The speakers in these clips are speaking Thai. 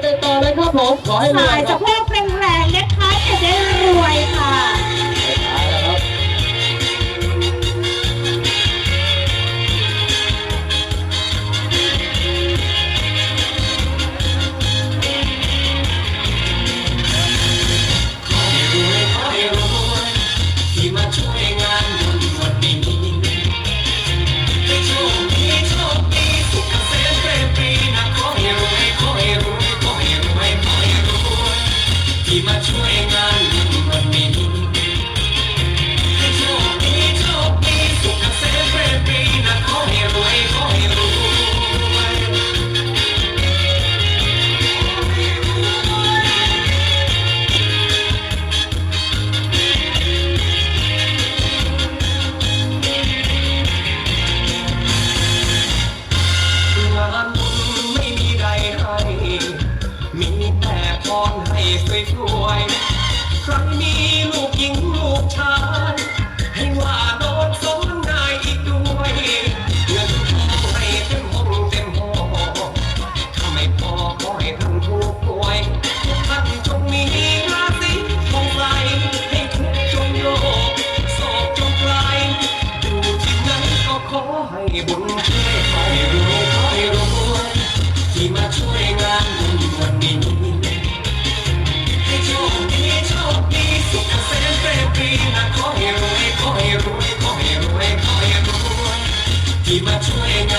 ไปต่อเลยครับผม ขอให้รวสายยสะรัโพกแรงๆนะคะจะได้รวยค่ะ Inang my 20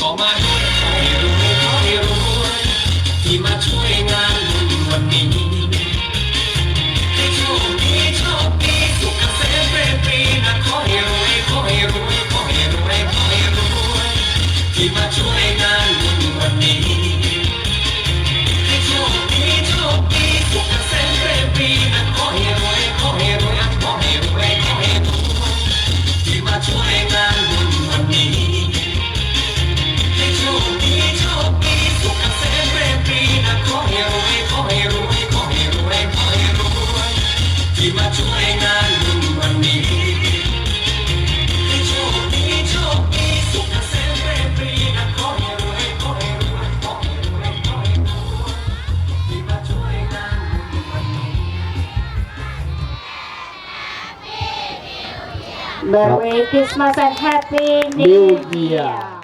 ก็มาให้รู้ให้รวยที่มาช่วยงานวันนี้ Merry Christmas and Happy New Year!